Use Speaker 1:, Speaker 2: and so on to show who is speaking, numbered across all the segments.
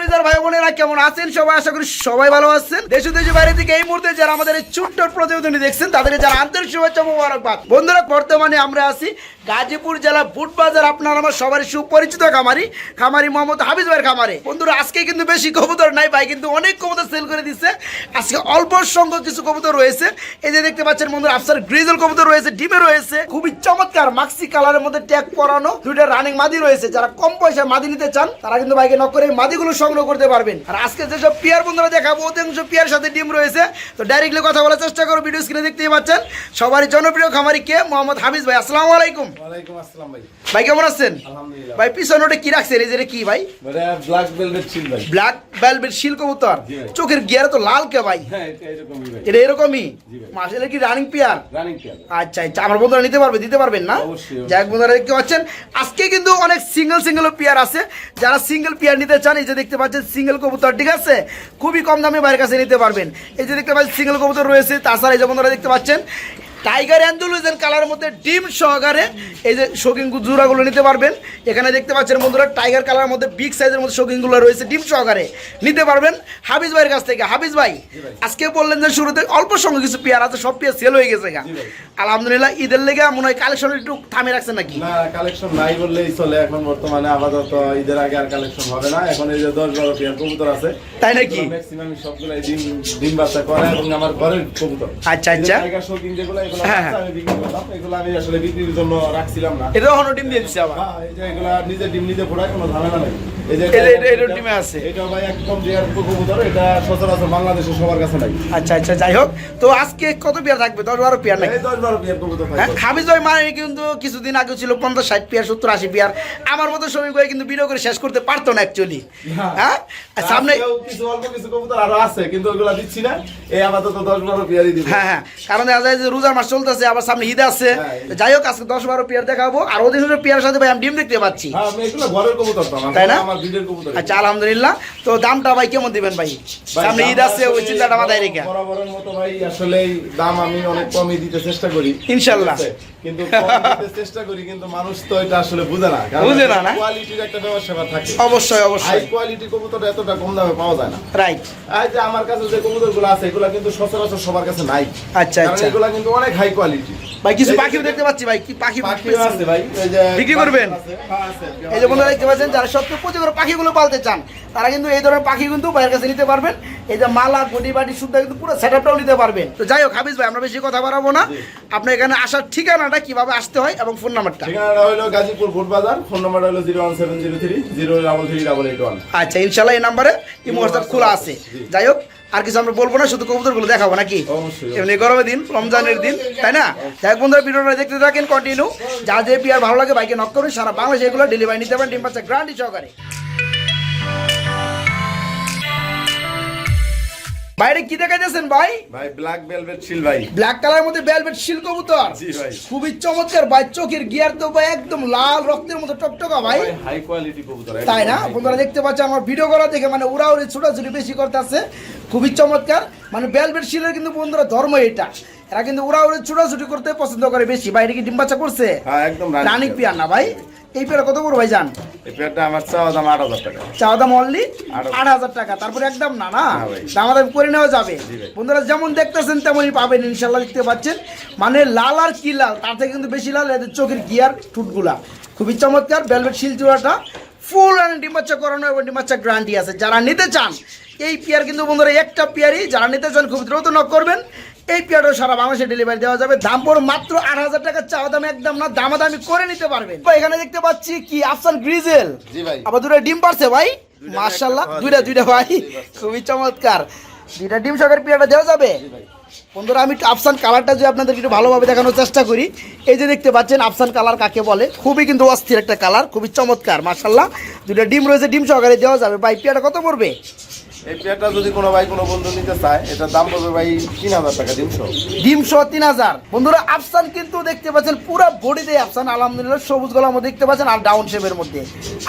Speaker 1: কলিজার ভাই বোনেরা কেমন আছেন? সবাই আশা করি সবাই ভালো আছেন। দেশ ও দেশের বাইরে থেকে এই মুহূর্তে যারা আমাদের এই ছোট্ট প্রতিবেদনী দেখছেন, তাদের যারা আন্তরিক শুভেচ্ছা মোবারকবাদ। বন্ধুরা, বর্তমানে আমরা আছি গাজীপুর জেলা বুট বাজার আপনার আমার সবারই সুপরিচিত খামারি খামারি মোহাম্মদ হাফিজ ভাইয়ের খামারে। বন্ধুরা, আজকে কিন্তু বেশি কবুতর নাই, ভাই কিন্তু অনেক কবুতর সেল করে দিচ্ছে আজকে অল্প সংখ্যক কিছু কবুতর রয়েছে। এই যে দেখতে পাচ্ছেন বন্ধুরা, আফসার গ্রিজেল কবুতর রয়েছে, ডিমে রয়েছে। খুবই চমৎকার মাক্সি কালারের মধ্যে ট্যাগ পরানো দুইটা রানিং মাদি রয়েছে। যারা কম পয়সায় মাদি নিতে চান, তারা কিন্তু বাইকে নক করে মাদিগুলো সংগ্রহ করতে পারবেন। আর আজকে যেসব পিয়ার বন্ধুরা দেখাবো অধিকাংশ পিয়ার সাথে ডিম রয়েছে। তো ডাইরেক্টলি কথা বলার চেষ্টা করো ভিডিও স্ক্রিনে দেখতেই পাচ্ছেন। সবারই জনপ্রিয় খামারি কে? মোহাম্মদ হাফিজ ভাই আসসালামু আলাইকুম।
Speaker 2: ওয়ালাইকুম আসসালাম ভাই।
Speaker 1: ভাই কেমন আছেন?
Speaker 2: আলহামদুলিল্লাহ।
Speaker 1: ভাই পিছনে ওটা কি রাখছেন? এই যে কি ভাই?
Speaker 2: ব্ল্যাক ভেলভেট ছিল ভাই।
Speaker 1: ব্ল্যাক ভেলভেট শিল কবুতর। চোখের গিয়ার তো লাল কে ভাই?
Speaker 2: হ্যাঁ এটা এরকমই ভাই।
Speaker 1: এটা এরকমই? কি রানিং পিয়ার
Speaker 2: রানিং
Speaker 1: আচ্ছা আচ্ছা আমার বন্ধুরা নিতে পারবে দিতে পারবেন না। যাক বন্ধুরা দেখতে পাচ্ছেন আজকে কিন্তু অনেক সিঙ্গেল সিঙ্গেল পেয়ার আছে। যারা সিঙ্গেল পেয়ার নিতে চান এই যে দেখতে পাচ্ছেন সিঙ্গেল কবুতর, ঠিক আছে? খুবই কম দামে বাইরের কাছে নিতে পারবেন। এই যে দেখতে পাচ্ছেন সিঙ্গেল কবুতর রয়েছে, তাছাড়া এই যে বন্ধুরা দেখতে পাচ্ছেন টাইগার অ্যান্ডুলুজেন কালার মধ্যে ডিম সহকারে এই যে শৌখিন জুড়াগুলো নিতে পারবেন। এখানে দেখতে পাচ্ছেন বন্ধুরা টাইগার কালারের মধ্যে বিগ সাইজের মধ্যে শৌখিনগুলো রয়েছে ডিম সহকারে নিতে পারবেন। হাফিজ ভাইয়ের কাছ থেকে হাফিজ ভাই আজকে বললেন যে শুরুতে অল্প সঙ্গে কিছু পেয়ার আছে সব পেয়ার সেল হয়ে গেছে। আলহামদুলিল্লাহ ঈদের লেগে মনে হয় কালেকশন একটু থামে রাখছেন নাকি?
Speaker 2: না কালেকশন নাই বললেই চলে। এখন বর্তমানে আপাতত ঈদের আগে আর কালেকশন হবে না। এখন এই যে দশ বারো পেয়ার কবুতর আছে।
Speaker 1: তাই নাকি?
Speaker 2: ম্যাক্সিমাম সবগুলাই ডিম ডিম বাচ্চা করে এবং আমার ঘরের কবুতর।
Speaker 1: আচ্ছা, আচ্ছা।
Speaker 2: যেগুলো এগুলো
Speaker 1: হ্যাঁ,
Speaker 2: আমি বিক্রি করলাম এগুলো আমি আসলে বিক্রির জন্য রাখছিলাম না।
Speaker 1: এটাও হনো ডিম দিয়ে দিচ্ছে আবার।
Speaker 2: হ্যাঁ, এই যে এগুলা নিজে ডিম নিজে ফোড়ায় কোনো ঝামেলা নেই। এই যে
Speaker 1: এটা- এটা- এটা ডিমে আছে।
Speaker 2: এটা ভাই একদম রেয়ার কবুতর এটা সচরাচর বাংলাদেশে সবার কাছে নাই।
Speaker 1: আচ্ছা আচ্ছা যাই হোক। তো আজকে কত পেয়ার থাকবে? দশ বারো পেয়ার নাকি?
Speaker 2: এই দশ বারো পেয়ার কবুতর
Speaker 1: হ্যাঁ
Speaker 2: থাকবে।
Speaker 1: হাফিজ ভাই মানে কিন্তু কিছুদিন আগে ছিল পঞ্চাশ ষাট পেয়ার সত্তর আশি পেয়ার আমার মতো শ্রমিক ভাই কিন্তু ভিডিও করে শেষ করতে পারতো না অ্যাকচুয়ালি হ্যাঁ। সামনে
Speaker 2: আজকেও কিছু অল্প কিছু কবুতর আরও আছে কিন্তু ওগুলা দিচ্ছি না। এই আপাতত দশ বারো পেয়ারই দিব।
Speaker 1: হ্যাঁ হ্যাঁ। কারণ দেখা যায় যে রোজার মাস চলতেছে আবার সামনে ঈদ আছে।
Speaker 2: হ্যাঁ।
Speaker 1: যাই হোক আজকে দশ বারো পেয়ার দেখাবো। আর ওদের পেয়ার সাথে ভাই আমি ডিম দেখতে পাচ্ছি।
Speaker 2: হ্যাঁ
Speaker 1: তাই না? আচ্ছা আলহামদুলিল্লাহ। তো দামটা ভাই কেমন দিবেন ভাই? সামনে ঈদ আছে ওই চিন্তাটা মাথায় রেখে।
Speaker 2: বরাবরের মতো ভাই আসলে দাম আমি অনেক কমই দিতে চেষ্টা করি।
Speaker 1: ইনশাল্লাহ।
Speaker 2: কিন্তু চেষ্টা করি কিন্তু মানুষ তো এটা আসলে বুঝে না।
Speaker 1: বুঝে না, না?
Speaker 2: কোয়ালিটির একটা ব্যবসা থাকে।
Speaker 1: অবশ্যই
Speaker 2: হাই
Speaker 1: অবশ্যই
Speaker 2: কোয়ালিটি কবুতর এতটা কম দামে পাওয়া যায় না।
Speaker 1: রাইট
Speaker 2: এই যে আমার কাছে যে কবুতরগুলো আছে এগুলা কিন্তু সচরাচর সবার কাছে নাই।
Speaker 1: আচ্ছা, আচ্ছা।
Speaker 2: এগুলা কিন্তু অনেক হাই কোয়ালিটি
Speaker 1: ভাই কিছু পাখিও দেখতে পাচ্ছি ভাই কি পাখি
Speaker 2: আছে ভাই এই যে
Speaker 1: বিক্রি করবেন?
Speaker 2: আছে, হ্যাঁ,
Speaker 1: এই যে বন্ধুরা দেখতে পাচ্ছেন যারা সত্য করে পাখিগুলো পালতে চান তারা কিন্তু এই ধরনের পাখি কিন্তু বাইরের কাছে নিতে পারবেন। এই যে মালা গডি বাটি শুদ্ধ কিন্তু পুরো সেট আপটাও নিতে পারবেন। তো যাই হোক হাফিজ ভাই আমরা বেশি কথা বাড়াবো না। আপনার এখানে আসার ঠিকানাটা কীভাবে আসতে হয় এবং ফোন নাম্বারটা
Speaker 2: ঠিকানাটা হলো গাজীপুর ফুট বাজার ফোন নাম্বারটা হলো zero one seven zero three zero double three double eight one.
Speaker 1: আচ্ছা ইনশাল্লাহ এই নাম্বারে এই হোয়াটসঅ্যাপ খোলা আছে। যাই হোক আর কিছু আমরা বলব না শুধু কবুতরগুলো দেখাবো নাকি? এমনি গরমের দিন রমজানের দিন তাই না? যাই বন্ধুরা ভিডিওটা দেখতে থাকেন কন্টিনিউ যা যে পিয়ার ভালো লাগে বাইকে নক করুন সারা বাংলাদেশে এগুলো ডেলিভারি নিতে পারেন ডিম পাচ্ছে গ্রান্ডি সহকারে। বাইরে কি দেখা যাচ্ছেন ভাই?
Speaker 2: ভাই ব্ল্যাক ভেলভেট শিল ভাই।
Speaker 1: ব্ল্যাক কালারের মধ্যে ভেলভেট শিল কবুতর।
Speaker 2: জি ভাই।
Speaker 1: খুবই চমৎকার ভাই চোখের গিয়ার তো ভাই একদম লাল রক্তের মতো টকটকা ভাই।
Speaker 2: হাই কোয়ালিটি কবুতর
Speaker 1: তাই না? বন্ধুরা দেখতে পাচ্ছেন আমার ভিডিও করা দেখে মানে ওরে ছোটাছুটি বেশি করতেছে। খুবই চমৎকার। মানে বেলবেট শিলের কিন্তু বন্ধুরা ধর্ম এটা। এরা কিন্তু ওরা ওরে ছোটাছুটি করতে পছন্দ করে বেশি। বাইরে কি ডিম বাচ্চা করছে?
Speaker 2: হ্যাঁ একদম
Speaker 1: রানিক পিয়ার। না ভাই? এই পেয়ারা কত বড় ভাই জান
Speaker 2: এই পেয়ারটা আমার চাওয়া দাম আট হাজার টাকা।
Speaker 1: চাওয়া দাম অনলি
Speaker 2: আট
Speaker 1: হাজার। টাকা। তারপরে একদম না না? করে নেওয়া যাবে। বন্ধুরা যেমন দেখতেছেন তেমনই পাবেন ইনশাল্লাহ দেখতে পাচ্ছেন। মানে লাল আর কি লাল তার থেকে কিন্তু বেশি লাল এদের চোখের গিয়ার ঠুটগুলা। খুবই চমৎকার ভেলভেট শিল চূড়াটা ফুল অ্যান্ড ডিমাচ্চা করানো এবং ডিমাচ্চা গ্যারান্টি আছে। যারা নিতে চান এই পেয়ার কিন্তু বন্ধুরা একটা পেয়ারই যারা নিতে চান খুব দ্রুত নক করবেন। এই পেয়ারও সারা বাংলাদেশে ডেলিভারি দেওয়া যাবে। দাম পড়ো মাত্র আট হাজার টাকা চাওয়া দাম একদম না দামাদামি করে নিতে পারবেন। এখানে দেখতে পাচ্ছি কি? আফসান গ্রিজেল।
Speaker 2: ভাই।
Speaker 1: আবার দুটো ডিম পারছে ভাই? মার্শাল্লাহ দুইটা দুইটা ভাই। খুবই চমৎকার। দুইটা ডিম সকের পিয়াটা দেওয়া যাবে? বন্ধুরা আমি আফসান কালারটা যদি আপনাদের একটু ভালোভাবে দেখানোর চেষ্টা করি। এই যে দেখতে পাচ্ছেন আফসান কালার কাকে বলে? খুবই কিন্তু অস্থির একটা কালার খুবই চমৎকার মার্শাল্লাহ দুইটা ডিম রয়েছে ডিম সহকারে দেওয়া যাবে। ভাই পিয়াটা কত পড়বে?
Speaker 2: এই পেয়ারটা যদি কোনো ভাই কোনো বন্ধু নিতে চায় এটার দাম পড়বে ভাই তিন হাজার টাকা তিনশো
Speaker 1: ডিমশো তিন হাজার। বন্ধুরা আফসান কিন্তু দেখতে পাচ্ছেন পুরো বডিতে আফসান আলহামদুলিল্লাহ সবুজ গলার মধ্যে দেখতে পাচ্ছেন আর ডাউন শেপের মধ্যে।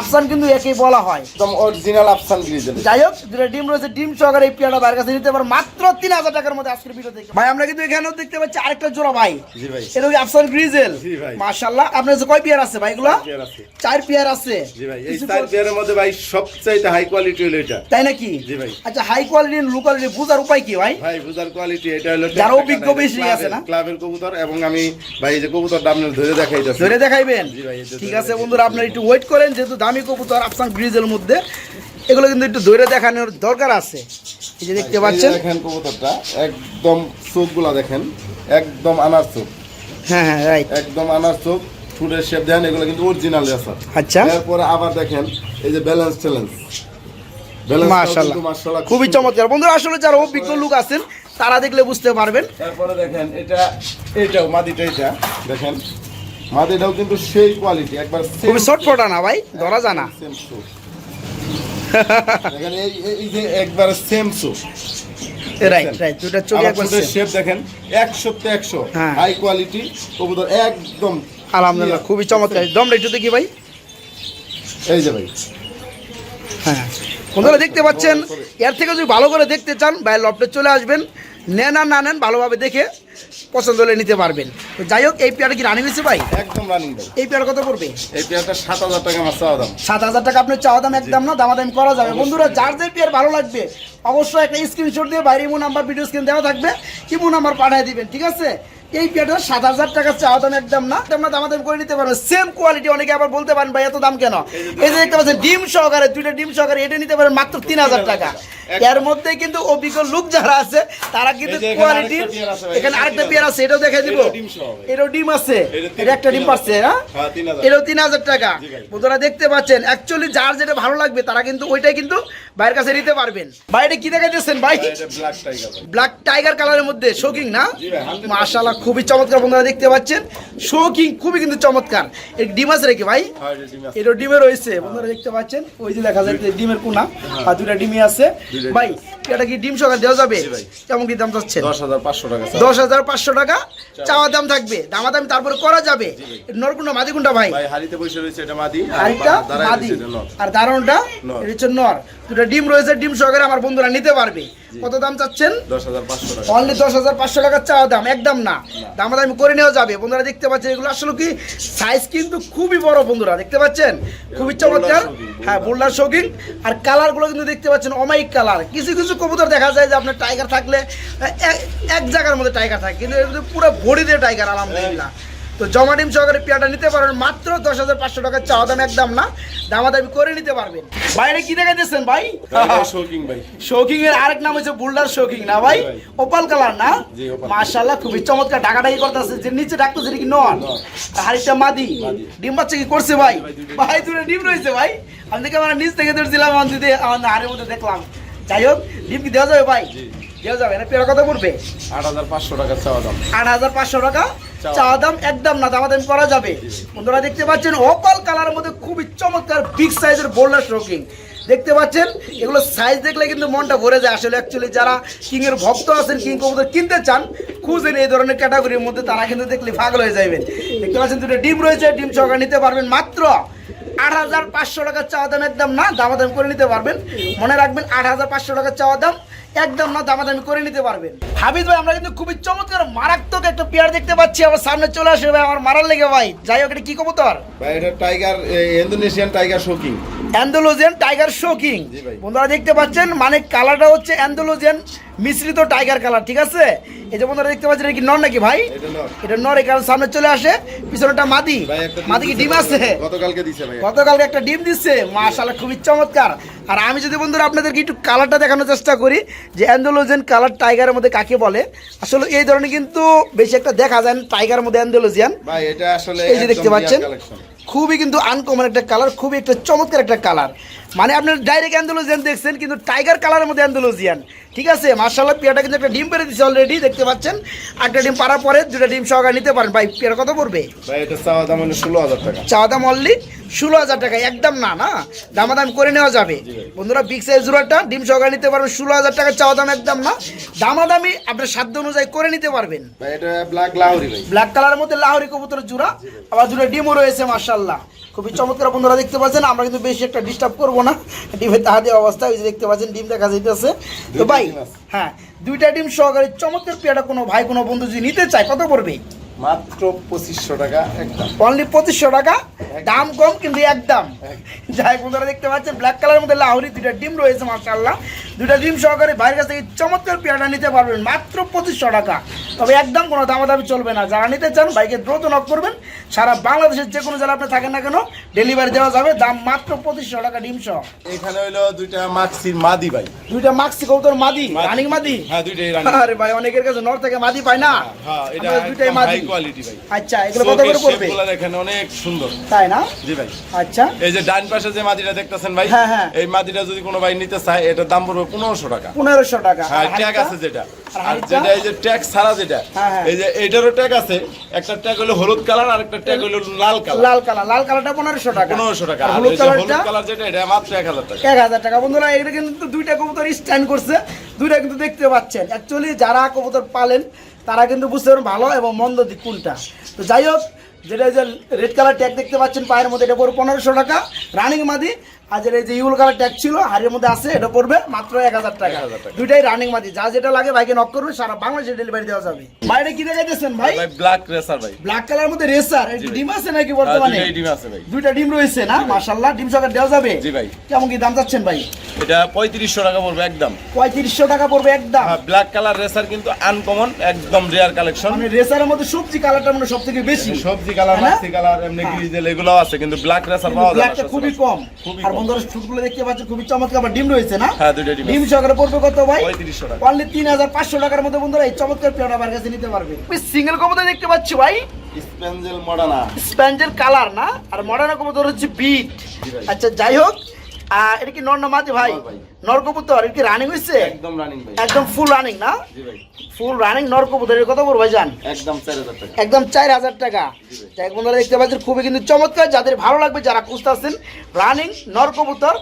Speaker 1: আফসান কিন্তু একেই বলা হয়।
Speaker 2: একদম অরিজিনাল আফসান গ্রিজেল
Speaker 1: যাই হোক দুটো ডিম রয়েছে ডিম সহকারে এই পেয়ারটা বাইরের কাছে নিতে পারে। মাত্র তিন হাজার টাকার মধ্যে আজকের ভিডিও দেখে ভাই আমরা কিন্তু এখানেও দেখতে পাচ্ছি আরেকটা জোড়া ভাই।
Speaker 2: জি ভাই।
Speaker 1: এটা কি আফসান গ্রিজেল
Speaker 2: জি ভাই।
Speaker 1: মাশাআল্লাহ। আপনার কয় পেয়ার আছে ভাই এগুলো? চার পেয়ার আছে।
Speaker 2: জি ভাই। এই চার পেয়ারের মধ্যে ভাই সবচাইতে হাই কোয়ালিটি হলো এটা।
Speaker 1: তাই নাকি?
Speaker 2: জি ভাই।
Speaker 1: আচ্ছা হাই কোয়ালিটি লো কোয়ালিটি বুঝার উপায় কি ভাই?
Speaker 2: ভাই বুঝার কোয়ালিটি এটা হলো
Speaker 1: যারা অভিজ্ঞ বেশি আছে না?
Speaker 2: ক্লাবের কবুতর এবং আমি ভাই এই যে কবুতরটা আপনার ধরে দেখাইতেছি।
Speaker 1: ধরে দেখাইবেন?
Speaker 2: জি ভাই,
Speaker 1: ঠিক আছে বন্ধুরা আপনারা একটু ওয়েট করেন যেহেতু দামি কবুতর আফসান গ্রিজের মধ্যে এগুলো কিন্তু একটু ধরে দেখানোর দরকার আছে। এই যে দেখতে পাচ্ছেন?
Speaker 2: দেখেন কবুতরটা একদম চোখগুলা দেখেন একদম আনার চোখ।
Speaker 1: হ্যাঁ হ্যাঁ রাইট
Speaker 2: একদম আনার চোখ ফুটের শেপ দেখেন এগুলো কিন্তু অরিজিনাল
Speaker 1: আচ্ছা।
Speaker 2: এরপরে আবার দেখেন এই যে ব্যালেন্স চ্যালেঞ্জ
Speaker 1: খুবই চমৎকার। বন্ধুরা আসলে যারা অভিজ্ঞ লোক আছেন তারা দেখলে বুঝতে পারবেন।
Speaker 2: তারপরে দেখেন এটা এটাও মাদিটা এটা। দেখেন মাদিটাও কিন্তু সেই কোয়ালিটি একবার
Speaker 1: খুবই শর্টফটা না ভাই? ধরা জানা
Speaker 2: দেখেন এই যে একবার সেম
Speaker 1: রাইট রাইট দুটা চোখে একবার।
Speaker 2: শেপ দেখেন তে একশো।
Speaker 1: হ্যাঁ।
Speaker 2: হাই কোয়ালিটি কবুতর একদম
Speaker 1: আলহামদুলিল্লাহ খুবই চমৎকার। দমটা একটু দেখি ভাই।
Speaker 2: এই যে ভাই।
Speaker 1: হ্যাঁ। বন্ধুরা দেখতে পাচ্ছেন এর থেকে যদি ভালো করে দেখতে চান ভাই লফটে চলে আসবেন। নেন আর না নেন ভালোভাবে দেখে পছন্দ হলে নিতে পারবেন। তো যাই হোক এই পেয়ারটা কি রানি হয়েছে ভাই?
Speaker 2: একদম রানিং ভাই।
Speaker 1: এই পেয়ার কত পড়বে?
Speaker 2: এই পেয়ারটা সাত হাজার টাকা আমার চাওয়া দাম।
Speaker 1: সাত হাজার টাকা আপনার চাওয়া দাম একদম না? দামাদামি করা যাবে। বন্ধুরা যার যে পেয়ার ভালো লাগবে অবশ্যই একটা স্ক্রিনশট দিয়ে বাইরে ইমো নাম্বার ভিডিও স্ক্রিন দেওয়া থাকবে। ইমো নাম্বার পাঠিয়ে দিবেন ঠিক আছে? এই পেয়ারটা সাত হাজার টাকা চাওয়া দাম একদম না। তোমরা দামাদামি করে নিতে পারবেন সেম কোয়ালিটি অনেকে আবার বলতে পারেন ভাই এত দাম কেন? এই যে দেখতে পাচ্ছেন ডিম সহকারে দুইটা ডিম সহকারে এটা নিতে পারেন মাত্র তিন হাজার টাকা। এর মধ্যে কিন্তু অভিজ্ঞ লোক যারা আছে তারা কিন্তু
Speaker 2: যে এখানে আরেকটা পেয়ার আছে
Speaker 1: এটাও দেখে দিব।
Speaker 2: এটাও ডিম
Speaker 1: আছে
Speaker 2: এটা
Speaker 1: একটা ডিম পাচ্ছে হ্যাঁ?
Speaker 2: হ্যাঁ।
Speaker 1: এটাও তিন হাজার টাকা। বন্ধুরা দেখতে পাচ্ছেন অ্যাকচুয়ালি যার যেটা ভালো লাগবে তারা কিন্তু ওইটাই কিন্তু বাইরের কাছে নিতে পারবেন। বাইরে কি দেখাইতেছেন ভাই?
Speaker 2: এটা ব্ল্যাক টাইগার ভাই।
Speaker 1: ব্ল্যাক টাইগার কালারের মধ্যে শোকিং না?
Speaker 2: জি ভাই, 100%
Speaker 1: মাশাআল্লাহ খুবই চমৎকার বন্ধুরা দেখতে পাচ্ছেন। শোকিং খুবই কিন্তু চমৎকার। এর ডিম আছে রেখে ভাই?
Speaker 2: হ্যাঁ, এটা। ডিমে
Speaker 1: রয়েছে। বন্ধুরা দেখতে পাচ্ছেন ওই যে দেখা যাচ্ছে ডিমের কোনা। আর দুটা ডিমই আছে। ভাই এটা কি ডিম সকাল দেওয়া যাবে? কেমন কি দাম চাচ্ছেন?
Speaker 2: দশ হাজার পাঁচশো টাকা চাওয়া।
Speaker 1: দশ হাজার পাঁচশো টাকা? চাওয়া দাম থাকবে। দামাদামি তারপরে করা যাবে। নরকুন্ডা মাদিকুন্ডা ভাই?
Speaker 2: ভাই হাড়িতে বসে রয়েছে এটা মাদি আর
Speaker 1: মাদি। দারুণটা এটা হচ্ছে নর। দুটো ডিম রয়েছে ডিম সহকারে আমার বন্ধুরা নিতে পারবে। কত দাম চাচ্ছেন? অনলি দশ হাজার পাঁচশো টাকার চাওয়া দাম একদম না। দামাদামি করে নেওয়া যাবে। বন্ধুরা দেখতে পাচ্ছেন এগুলো আসলে কি? সাইজ কিন্তু খুবই বড় বন্ধুরা দেখতে পাচ্ছেন? খুবই চমৎকার। হ্যাঁ বোল্ডার শৌখিন আর কালারগুলো কিন্তু দেখতে পাচ্ছেন অমাইক কালার। কিছু কিছু কবুতর দেখা যায় যে আপনার টাইগার থাকলে এক- জায়গার মধ্যে টাইগার থাকে কিন্তু এর পুরো বডি দিয়ে টাইগার আলহামদুলিল্লাহ। তো জমা ডিম সহকারে পেয়ারটা নিতে পারেন মাত্র দশ হাজার পাঁচশো টাকার চাওয়া দাম একদম না দামাদামি করে নিতে পারবেন। বাইরে কি দেখাইতেছেন ভাই?
Speaker 2: শৌকিং ভাই।
Speaker 1: শৌকিং এর আরেক নাম হচ্ছে বুলডার শৌকিং না ভাই। ওপাল কালার না? মাশাআল্লাহ খুবই চমৎকার ডাকাডাকি করতেছে। যে নিচে ডাকতেছে কি নন? হাড়িটা মাদি। ডিম বাচ্চা কি করছে ভাই? ভাই দুটো ডিম রয়েছে ভাই। আমি দেখে আমার নিচ থেকে ধরছিলাম আমার দিদি আমার হাড়ের মধ্যে দেখলাম। যাই হোক ডিম কি দেওয়া যাবে ভাই। দেওয়া যাবে না পেয়ারা কত পড়বে?
Speaker 2: আট হাজার পাঁচশো টাকা চাওয়া দাম।
Speaker 1: আট হাজার পাঁচশো টাকা
Speaker 2: চাওয়া।
Speaker 1: চাওয়া দাম একদম না দামাদামি করা যাবে। বন্ধুরা দেখতে পাচ্ছেন অপাল কালারের মধ্যে খুবই চমৎকার বিগ সাইজের বোল্ডার শোকিং দেখতে পাচ্ছেন এগুলো সাইজ দেখলে কিন্তু মনটা ভরে যায়। আসলে অ্যাকচুয়ালি যারা কিং এর ভক্ত আছেন কিং কবুতর কিনতে চান খুঁজেন এই ধরনের ক্যাটাগরির মধ্যে তারা কিন্তু দেখলে পাগল হয়ে যাবেন দেখতে পাচ্ছেন দুটো ডিম রয়েছে ডিম সহকারে নিতে পারবেন। মাত্র আট হাজার পাঁচশো টাকার চাওয়া দাম একদম না দামাদামি করে নিতে পারবেন। মনে রাখবেন আট হাজার পাঁচশো টাকার চাওয়া দাম একদম না দামাদামি করে নিতে পারবেন। হাবিজ ভাই আমরা কিন্তু খুবই চমৎকার মারাত্মক একটা পেয়ার দেখতে পাচ্ছি। আমার সামনে চলে আসবে ভাই আমার মারার লেগে ভাই। যাই হোক এটা কি কবুতর?
Speaker 2: ভাই এটা টাইগার ইন্দোনেশিয়ান টাইগার শৌকিং
Speaker 1: অ্যান্ডোলোজিয়ান টাইগার শোকিং বন্ধুরা দেখতে পাচ্ছেন মানে কালারটা হচ্ছে অ্যান্ডোলোজিয়ান। মিশ্রিত টাইগার কালার ঠিক আছে? এই যে বন্ধুরা দেখতে পাচ্ছেন কি নর নাকি ভাই?
Speaker 2: এটা নর।
Speaker 1: এই কারণে সামনে চলে আসে পিছনেটা মাদি।
Speaker 2: একটা
Speaker 1: মাদি কি ডিম আছে।
Speaker 2: গতকালকে দিছে ভাই।
Speaker 1: গতকালকে একটা ডিম দিচ্ছে মাশাআল্লাহ খুবই চমৎকার। আর আমি যদি বন্ধুরা আপনাদেরকে একটু কালারটা দেখানোর চেষ্টা করি যে অ্যান্ডোলোজেন কালার টাইগারের মধ্যে কাকে বলে আসলে এই ধরনের কিন্তু বেশি একটা দেখা যায় না টাইগারের মধ্যে অ্যান্ডোলোজিয়ান।
Speaker 2: ভাই এটা আসলে
Speaker 1: এই যে দেখতে পাচ্ছেন। খুবই কিন্তু আনকমন একটা কালার খুবই একটা চমৎকার একটা কালার মানে আপনার ডাইরেক্ট অ্যান্ডোলোজিয়ান দেখছেন কিন্তু টাইগার কালারের মধ্যে অ্যান্ডোলোজিয়ান ঠিক আছে? মার্শাল্লাহ পেয়াটা কিন্তু একটা ডিম পেরে দিচ্ছে অলরেডি দেখতে পাচ্ছেন। একটা ডিম পাড়ার পরে দুটা ডিম সহকার নিতে পারেন। ভাই পেয়ারা কত পড়বে?
Speaker 2: ভাই দাম ষোলো হাজার টাকা।
Speaker 1: চাওয়া দাম অনলি ষোলো হাজার টাকা একদম না না? দামাদাম করে নেওয়া যাবে। বন্ধুরা বিগ সাইজ জোড়াটা ডিম সহকারে নিতে পারবেন ষোলো হাজার টাকা চাওয়া দাম একদম না। দামাদামি আপনার সাধ্য অনুযায়ী করে নিতে পারবেন।
Speaker 2: ব্ল্যাক
Speaker 1: কালারের মধ্যে লাহরি কবুতরের জোড়া আবার জোড়া ডিমও রয়েছে মার্শাল্লাহ খুবই চমৎকার বন্ধুরা দেখতে পাচ্ছেন? আমরা কিন্তু বেশি একটা ডিস্টার্ব করব না। ডিমের তাহাদি অবস্থা ওই যে দেখতে পাচ্ছেন ডিম দেখা যাইতেছে। তো ভাই হ্যাঁ দুইটা ডিম সহকারে চমৎকার পেয়াটা কোনো ভাই কোনো বন্ধু যদি নিতে চায় কত পড়বে?
Speaker 2: মাত্র পঁচিশশো টাকা একদম।
Speaker 1: অনলি পঁচিশশো টাকা? দাম কম কিন্তু একদম। যাই বন্ধুরা দেখতে পাচ্ছেন ব্ল্যাক কালারের মধ্যে লাহোরি দুইটা ডিম রয়েছে মার্শাল্লাহ দুইটা ডিম সহকারে বাইরের কাছ চমৎকার পেয়ারা নিতে পারবেন মাত্র পঁচিশশো টাকা। তবে একদম কোনো দামাদামি চলবে না। যারা নিতে চান বাইকে দ্রুত নক করবেন। সারা বাংলাদেশের যে কোনো জেলা আপনি থাকেন না কেন ডেলিভারি দেওয়া যাবে। দাম মাত্র পঁচিশশো টাকা ডিম সহ।
Speaker 2: এখানে হইল দুইটা মাক্সির মাদি ভাই।
Speaker 1: দুইটা মাক্সি কৌতর মাদি রানিং মাদি?
Speaker 2: হ্যাঁ দুইটাই
Speaker 1: আরে ভাই অনেকের কাছে নর থেকে মাদি পায় না।
Speaker 2: হ্যাঁ এটা
Speaker 1: দুইটাই মাদি
Speaker 2: কোয়ালিটি ভাই।
Speaker 1: আচ্ছা এগুলো কত করে পড়বে?
Speaker 2: শেপগুলো দেখেন অনেক সুন্দর।
Speaker 1: তাই না?
Speaker 2: জি ভাই।
Speaker 1: আচ্ছা।
Speaker 2: এই যে ডান পাশে যে মাদিটা দেখতেছেন ভাই। এই মাদিটা যদি কোনো ভাই নিতে চায় এটার দাম পড়বে পনেরোশো টাকা।
Speaker 1: পনেরোশো টাকা। আর
Speaker 2: ট্যাগ আছে যেটা।
Speaker 1: আর
Speaker 2: আর যেটা এই যে ট্যাগ ছাড়া যেটা। এই যে এইটারও ট্যাগ আছে একটা ট্যাগ হলো হলুদ কালার আর একটা ট্যাগ হলো লাল কালার।
Speaker 1: লাল কালার। লাল কালারটা পনেরোশো টাকা।
Speaker 2: টাকা।
Speaker 1: আর
Speaker 2: আর
Speaker 1: হলুদ
Speaker 2: এই হলুদ কালার যেটা এটা মাত্র এক হাজার টাকা।
Speaker 1: এক হাজার টাকা। বন্ধুরা এটা কিন্তু দুইটা কবুতর স্ট্যান্ড করছে। দুইটা কিন্তু দেখতে পাচ্ছেন। অ্যাকচুয়ালি যারা কবুতর পালেন তারা কিন্তু বুঝতে পারবেন ভালো এবং মন্দ দিক কোনটা। তো যাই হোক, যেটা যে রেড কালার ট্যাগ দেখতে পাচ্ছেন পায়ের মধ্যে, এটা পড়বে পনেরোশো টাকা। রানিং মাদি আর এই যে ইউল কালার ট্যাগ ছিল হাড়ির মধ্যে আছে এটা পড়বে মাত্র এক হাজার টাকা।
Speaker 2: 1000 টাকা।
Speaker 1: দুইটাই রানিং মাদি যা যেটা লাগে ভাইকে নক করবে সারা বাংলাদেশে ডেলিভারি দেওয়া যাবে। বাইরে কি দেখাইতেছেন ভাই?
Speaker 2: ভাই ব্ল্যাক রেসার ভাই।
Speaker 1: ব্ল্যাক কালার মধ্যে রেসার ডিম আছে নাকি
Speaker 2: হ্যাঁ,
Speaker 1: বর্তমানে
Speaker 2: দুইটাই ডিম আছে ভাই।
Speaker 1: দুইটা ডিম রয়েছে না? মাশাল্লাহ ডিম সকাল দেওয়া যাবে?
Speaker 2: জি ভাই।
Speaker 1: কেমন কি দাম চাচ্ছেন ভাই?
Speaker 2: এটা পঁয়ত্রিশশো টাকা পড়বে একদম।
Speaker 1: পঁয়ত্রিশশো টাকা পড়বে একদম।
Speaker 2: হ্যাঁ ব্ল্যাক কালার রেসার কিন্তু আনকমন একদম রেয়ার কালেকশন
Speaker 1: মানে রেসারের মধ্যে সবজি কালারটা মানে সব থেকে বেশি।
Speaker 2: সবজি কালার
Speaker 1: হ্যাঁ?
Speaker 2: মাক্সি কালার এমনি গ্রিজেল এগুলো আছে কিন্তু ব্ল্যাক রেসার পাওয়া যায় না
Speaker 1: খুবই কম।
Speaker 2: খুবই।
Speaker 1: বন্ধুরা শুটগুলো দেখতে পাচ্ছেন খুবই চমৎকার ডিম রয়েছে না?
Speaker 2: হ্যাঁ দুইটা ডিম
Speaker 1: ডিম সহকারে পড়বে কত ভাই?
Speaker 2: 3500 টাকা।
Speaker 1: অনলি তিন হাজার পাঁচশো টাকার মধ্যে বন্ধুরা এই চমৎকার আমার কাছে নিতে পারবে। সিঙ্গেল দেখতে পাচ্ছি ভাই?
Speaker 2: স্পেঞ্জেল মডানা
Speaker 1: স্প্যাঞ্জেল কালার না? আর হচ্ছে বিট আচ্ছা যাই হোক এটা কি নর না ভাই?
Speaker 2: নর ভাই।
Speaker 1: নর কবুতর এটা কি রানিং হয়েছে
Speaker 2: একদম রানিং ভাই।
Speaker 1: একদম ফুল রানিং না?
Speaker 2: জি ভাই।
Speaker 1: ফুল রানিং নর কবুতরের কত ভাই জান?
Speaker 2: একদম চার হাজার টাকা।
Speaker 1: একদম চার হাজার টাকা। যাই বন্ধুরা দেখতে পাচ্ছেন খুবই কিন্তু চমৎকার। যাদের ভালো লাগবে যারা খুঁজতেছেন রানিং নরকবুতর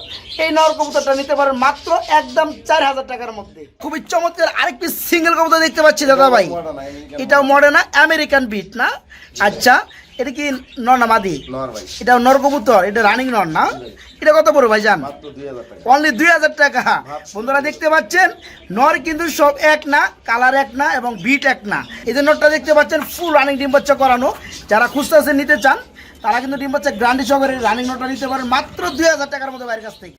Speaker 1: এই নরকবুতরটা নিতে পারেন মাত্র একদম চার হাজার টাকার মধ্যে। খুবই চমৎকার আরেকটি সিঙ্গেল কবুতর দেখতে পাচ্ছি দাদা ভাই। এটাও মডার্ন আমেরিকান বিট না আচ্ছা এটা কি নর না মাদি? এটা নর কবুতর এটা রানিং নর না? এটা কত বড়
Speaker 2: ভাইজান
Speaker 1: অনলি দুই হাজার টাকা। বন্ধুরা দেখতে পাচ্ছেন নর কিন্তু সব এক না কালার এক না এবং বিট এক না। এই যে নরটা দেখতে পাচ্ছেন ফুল রানিং ডিম বাচ্চা করানো। যারা খুঁজতে নিতে চান তারা কিন্তু ডিম বাচ্চা গ্রান্ডি সহকারে রানিং নটটা নিতে পারেন। মাত্র দুই হাজার টাকার মতো বাইরের কাছ থেকে।